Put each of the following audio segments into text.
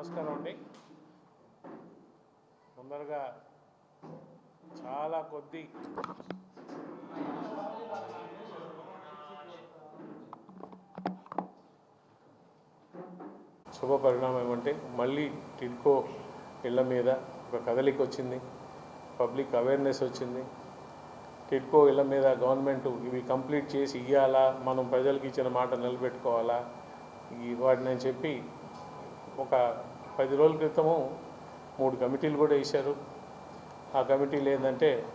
నమస్కారం అండి. తొందరగా చాలా కొద్ది శుభ పరిణామం ఏమంటే మళ్ళీ టిడ్కో ఇళ్ళ మీద ఒక కదలిక వచ్చింది. పబ్లిక్ అవేర్నెస్ వచ్చింది. టిడ్కో ఇళ్ళ మీద గవర్నమెంట్ ఇవి కంప్లీట్ చేసి ఇవ్వాలా మనం ప్రజలకు ఇచ్చిన మాట నిలబెట్టుకోవాలా? ఈ వాటిని అని చెప్పి ఒక పది రోజుల క్రితము మూడు కమిటీలు కూడా వేశారు. ఆ కమిటీలు ఏంటంటే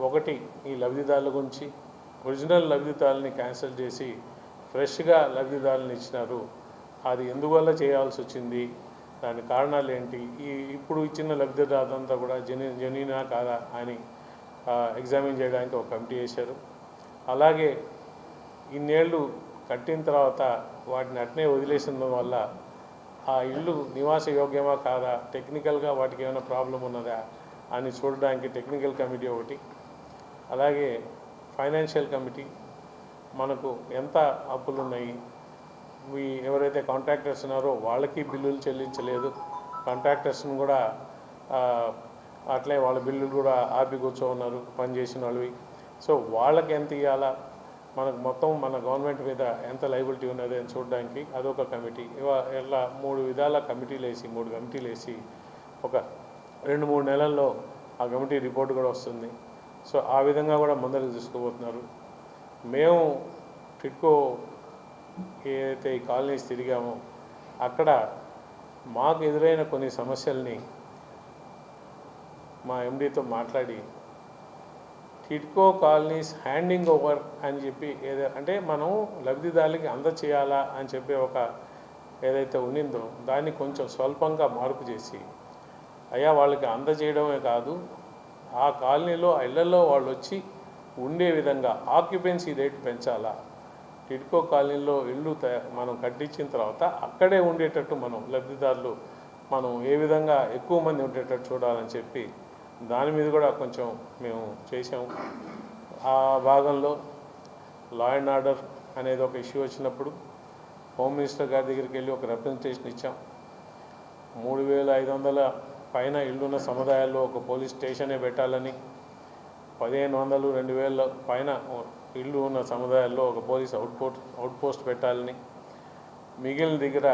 ఒకటి ఈ లబ్ధిదారుల గురించి ఒరిజినల్ లబ్ధిదారులని క్యాన్సిల్ చేసి ఫ్రెష్గా లబ్ధిదారులను ఇచ్చినారు. అది ఎందువల్ల చేయాల్సి వచ్చింది? దాని కారణాలు ఏంటి? ఈ ఇప్పుడు ఇచ్చిన లబ్ధిదారులంతా కూడా జని జనీనా కాదా అని ఎగ్జామిన్ చేయడానికి ఒక కమిటీ వేశారు. అలాగే ఇన్నేళ్ళు కట్టిన తర్వాత వాటిని అట్నే వదిలేసిన వల్ల ఆ ఇల్లు నివాస యోగ్యమా కాదా? టెక్నికల్గా వాటికి ఏమైనా ప్రాబ్లం ఉన్నదా? అని చూడడానికి టెక్నికల్ కమిటీ ఒకటి. అలాగే ఫైనాన్షియల్ కమిటీ మనకు ఎంత అప్పులు ఉన్నాయి? మీ ఎవరైతే కాంట్రాక్టర్స్ ఉన్నారో వాళ్ళకి బిల్లులు చెల్లించలేదు. కాంట్రాక్టర్స్ని కూడా అట్లే వాళ్ళ బిల్లులు కూడా ఆపి కూర్చో ఉన్నారు పనిచేసిన వాళ్ళవి. సో వాళ్ళకి ఎంత ఇవ్వాలా మనకు మొత్తం మన గవర్నమెంట్ మీద ఎంత లైబిలిటీ ఉన్నది అని చూడడానికి అదొక కమిటీ ఇలా మూడు విధాల కమిటీలు వేసి మూడు కమిటీలు వేసి ఒక రెండు మూడు నెలల్లో ఆ కమిటీ రిపోర్ట్ కూడా వస్తుంది. సో ఆ విధంగా కూడా ముందరకు తీసుకుపోతున్నారు మేము టిట్కో ఏదైతే ఈ కాలనీస్ తిరిగామో అక్కడ మాకు ఎదురైన కొన్ని సమస్యల్ని మా ఎండీతో మాట్లాడి టిట్కో కాలనీస్ హ్యాండింగ్ ఓవర్ అని చెప్పి ఏదో అంటే మనం లబ్ధిదారులకి అందచేయాలా అని చెప్పే ఒక ఏదైతే ఉన్నిందో దాన్ని కొంచెం స్వల్పంగా మార్పు చేసి అయ్యా వాళ్ళకి అందజేయడమే కాదు ఆ కాలనీలో ఆ ఇళ్ళలో వాళ్ళు వచ్చి ఉండే విధంగా ఆక్యుపెన్సీ రేట్ పెంచాలా. టిడ్కో కాలనీలో ఇల్లు మనం కట్టించిన తర్వాత అక్కడే ఉండేటట్టు మనం లబ్ధిదారులు మనం ఏ విధంగా ఎక్కువ మంది ఉండేటట్టు చూడాలని చెప్పి దాని మీద కూడా కొంచెం మేము చేసాము ఆ భాగంలో లా అండ్ ఆర్డర్ అనేది ఒక ఇష్యూ వచ్చినప్పుడు హోమ్ మినిస్టర్ గారి దగ్గరికి వెళ్ళి ఒక రిప్రజెంటేషన్ ఇచ్చాం. మూడు వేల ఐదు వందల పైన ఇల్లున్న సముదాయాల్లో ఒక పోలీస్ స్టేషనే పెట్టాలని పదిహేను వందలు రెండు వేల పైన ఇల్లు ఉన్న సముదాయాల్లో ఒక పోలీస్ అవుట్పోస్ట్ అవుట్పోస్ట్ పెట్టాలని. మిగిలిన దగ్గర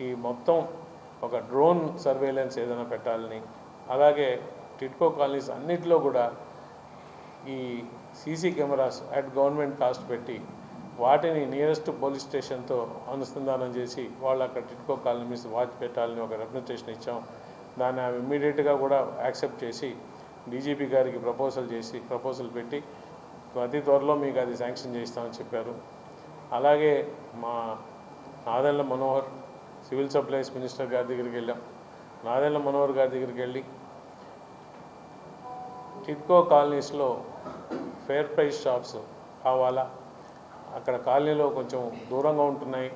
ఈ మొత్తం ఒక డ్రోన్ సర్వేలెన్స్ ఏదైనా పెట్టాలని అలాగే టిట్కో కాలనీస్ అన్నిటిలో కూడా ఈ CC cameras at government cost పెట్టి వాటిని నియరెస్ట్ పోలీస్ స్టేషన్తో అనుసంధానం చేసి వాళ్ళు అక్కడ టిట్కో కాలనీ మీద వాచ్ పెట్టాలని ఒక రిప్రజెంటేషన్ ఇచ్చాం. దాన్ని ఆమె ఇమ్మీడియట్గా కూడా యాక్సెప్ట్ చేసి డీజీపీ గారికి ప్రపోజల్ చేసి ప్రపోజల్ పెట్టి అతి త్వరలో మీకు అది శాంక్షన్ చేస్తామని చెప్పారు. అలాగే మా Nadella Manohar civil supplies minister గారి దగ్గరికి వెళ్ళాం. నాదెళ్ళ మనోహర్ గారి దగ్గరికి వెళ్ళి టిడ్కో కాలనీస్లో ఫేర్ ప్రైస్ షాప్స్ కావాలా? అక్కడ కాలనీలో కొంచెం దూరంగా ఉంటున్నాయి.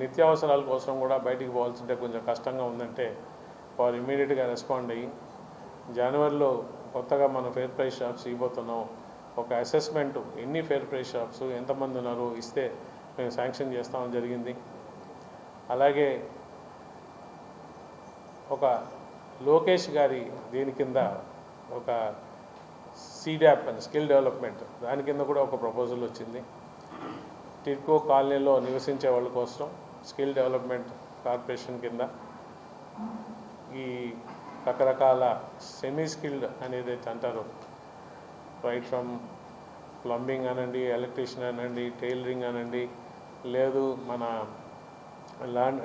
నిత్యావసరాల కోసం కూడా బయటికి పోవాల్సింటే కొంచెం కష్టంగా ఉందంటే వారు ఇమీడియట్గా రెస్పాండ్ అయ్యి జనవరిలో కొత్తగా మనం ఫేర్ ప్రైస్ షాప్స్ ఇవ్వబోతున్నాం. ఒక అసెస్మెంట్ ఎన్ని ఫేర్ ప్రైస్ షాప్స్ ఎంతమంది ఉన్నారు ఇస్తే మేము శాంక్షన్ చేస్తామని జరిగింది. అలాగే ఒక లోకేష్ గారి దీని కింద ఒక సీడాప్ అని స్కిల్ డెవలప్మెంట్ దాని కింద కూడా ఒక ప్రపోజల్ వచ్చింది. టిడ్కో కాలనీలో నివసించే వాళ్ళ కోసం స్కిల్ డెవలప్మెంట్ కార్పొరేషన్ కింద ఈ రకరకాల సెమీ స్కిల్డ్ అనేది అయితే అంటారు. రైట్ ఫ్రమ్ ప్లంబింగ్ అనండి ఎలక్ట్రీషియన్ అనండి టైలరింగ్ అనండి లేదు మన లాండ్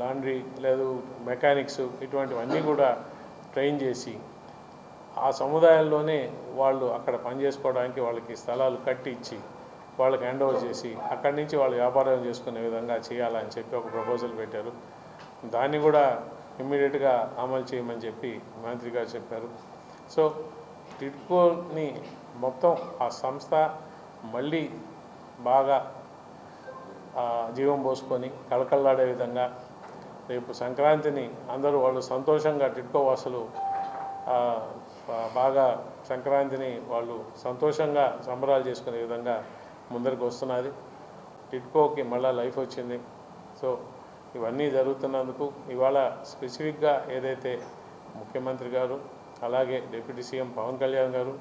లాండ్రీ లేదు మెకానిక్స్ ఇటువంటివన్నీ కూడా ట్రైన్ చేసి ఆ సముదాయాల్లోనే వాళ్ళు అక్కడ పనిచేసుకోవడానికి వాళ్ళకి స్థలాలు కట్టి ఇచ్చి వాళ్ళకి హ్యాండ్ ఓవర్ చేసి అక్కడి నుంచి వాళ్ళు వ్యాపారం చేసుకునే విధంగా చేయాలని చెప్పి ఒక ప్రపోజల్ పెట్టారు. దాన్ని కూడా ఇమ్మీడియట్గా అమలు చేయమని చెప్పి మంత్రి గారు చెప్పారు. సో టిడ్కోని మొత్తం ఆ సంస్థ మళ్ళీ బాగా జీవం పోసుకొని కళకళలాడే విధంగా రేపు సంక్రాంతిని అందరూ వాళ్ళు సంతోషంగా టిడ్కో వాసులు బాగా సంక్రాంతిని వాళ్ళు సంతోషంగా సంబరాలు చేసుకునే విధంగా ముందరికి వస్తున్నది. టిడ్కోకి మళ్ళీ లైఫ్ వచ్చింది. సో ఇవన్నీ జరుగుతున్నందుకు ఇవాళ స్పెసిఫిక్గా ఏదైతే ముఖ్యమంత్రి గారు అలాగే డిప్యూటీ సీఎం పవన్ కళ్యాణ్ గారు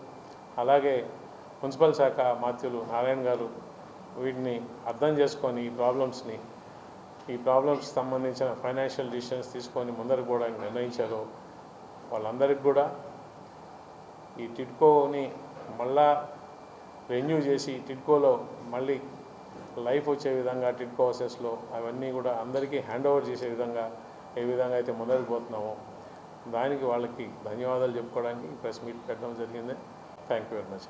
అలాగే మున్సిపల్ శాఖ మాత్యులు నారాయణ గారు వీటిని అర్థం చేసుకొని ఈ ప్రాబ్లమ్స్ని ఈ ప్రాబ్లమ్స్ సంబంధించిన ఫైనాన్షియల్ డిసిషన్స్ తీసుకొని ముందరకు కూడా నిర్ణయించారో వాళ్ళందరికీ కూడా ఈ టిడ్కోని మళ్ళా రెన్యూ చేసి టిడ్కోలో మళ్ళీ లైఫ్ వచ్చే విధంగా టిడ్కో హౌసెస్లో అవన్నీ కూడా అందరికీ హ్యాండ్ ఓవర్ చేసే విధంగా ఏ విధంగా అయితే ముందరికి పోతున్నామో దానికి వాళ్ళకి ధన్యవాదాలు చెప్పుకోవడానికి ఈ ప్రెస్ మీట్ పెట్టడం జరిగింది. థ్యాంక్ యూ వెరీ మచ్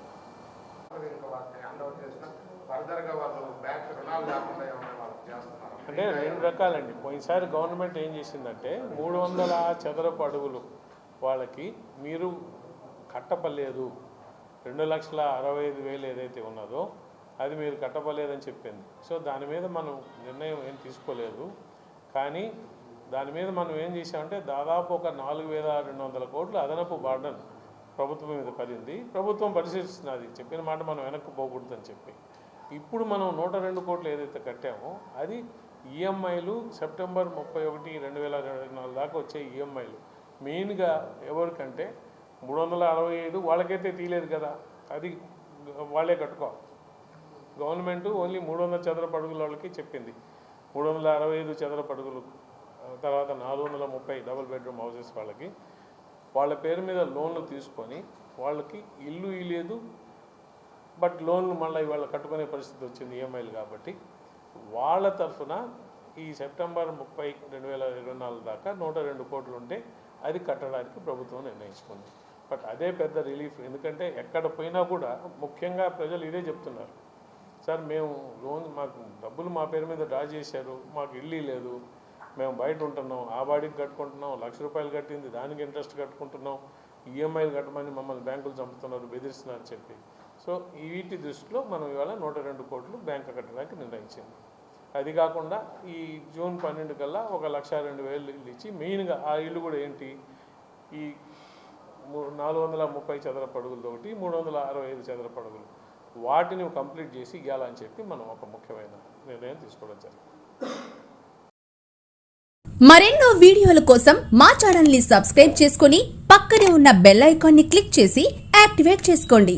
అంటే రెండు రకాలండి. పోయినసారి గవర్నమెంట్ ఏం చేసిందంటే మూడు వందల చదరపు అడుగులు వాళ్ళకి మీరు కట్టపలేదు రెండు లక్షల అరవై ఐదు వేలు ఏదైతే ఉన్నదో అది మీరు కట్టపలేదని చెప్పింది. సో దాని మీద మనం నిర్ణయం ఏం తీసుకోలేదు. కానీ దాని మీద మనం ఏం చేసామంటే దాదాపు ఒక నాలుగు వేల రెండు వందల కోట్లు అదనపు బార్డన్ ప్రభుత్వం మీద పడింది. ప్రభుత్వం పరిశీలిస్తున్నది. చెప్పిన మాట మనం వెనక్కి పోకూడదని చెప్పి. ఇప్పుడు మనం నూట రెండు కోట్లు ఏదైతే కట్టామో అది ఈఎంఐలు సెప్టెంబర్ ముప్పై ఒకటి రెండు వేల ఇరవై నాలుగు దాకా వచ్చే ఈఎంఐలు. మెయిన్గా ఎవరికంటే మూడు వందల అరవై ఐదు వాళ్ళకైతే తీయలేదు కదా. అది వాళ్ళే కట్టుకోవాలి గవర్నమెంట్ ఓన్లీ మూడు వందల చదరపు అడుగుల వాళ్ళకి చెప్పింది. మూడు వందల అరవై ఐదు చదరపు అడుగులు తర్వాత నాలుగు వందల ముప్పై డబుల్ బెడ్రూమ్ హౌసెస్ వాళ్ళకి. వాళ్ళ పేరు మీద లోన్లు తీసుకొని వాళ్ళకి ఇల్లు ఇలేదు బట్ లోన్లు మళ్ళీ ఇవాళ కట్టుకునే పరిస్థితి వచ్చింది ఈఎంఐలు కాబట్టి. వాళ్ళ తరఫున ఈ సెప్టెంబర్ ముప్పై రెండు వేల ఇరవై నాలుగు దాకా నూట రెండు కోట్లు ఉంటే అది కట్టడానికి ప్రభుత్వం నిర్ణయించుకుంది. బట్ అదే పెద్ద రిలీఫ్. ఎందుకంటే ఎక్కడ పోయినా కూడా ముఖ్యంగా ప్రజలు ఇదే చెప్తున్నారు. సార్ మేము లోన్ మాకు డబ్బులు మా పేరు మీద డ్రా చేశారు మాకు ఇల్లు లేదు మేము బయట ఉంటున్నాం ఆ బాడీకి కట్టుకుంటున్నాం లక్ష రూపాయలు కట్టింది దానికి ఇంట్రెస్ట్ కట్టుకుంటున్నాం ఈఎంఐలు కట్టమని మమ్మల్ని బ్యాంకులు చంపుతున్నారు బెదిరిస్తున్నారు చెప్పి. సో వీటి దృష్టిలో మనం ఇవాళ నూట రెండు కోట్లు బ్యాంక్ కట్టడానికి నిర్ణయించింది. అది కాకుండా ఈ జూన్ పన్నెండు కల్లా ఒక లక్ష రెండు వేలు ఇల్లు ఇచ్చి మెయిన్గా ఆ ఇల్లు కూడా ఏంటి? ఈ నాలుగు వందల ముప్పై చదరపు అడుగులు ఒకటి మూడు వందల అరవై ఐదు చదరపు అడుగులు వాటిని కంప్లీట్ చేసి ఇవ్వాలని చెప్పి మనం ఒక ముఖ్యమైన నిర్ణయం తీసుకోవడం జరిగింది. మరెన్నో వీడియోల కోసం మా ఛానల్ని సబ్స్క్రైబ్ చేసుకుని పక్కనే ఉన్న బెల్ ఐకాన్ని క్లిక్ చేసి యాక్టివేట్ చేసుకోండి.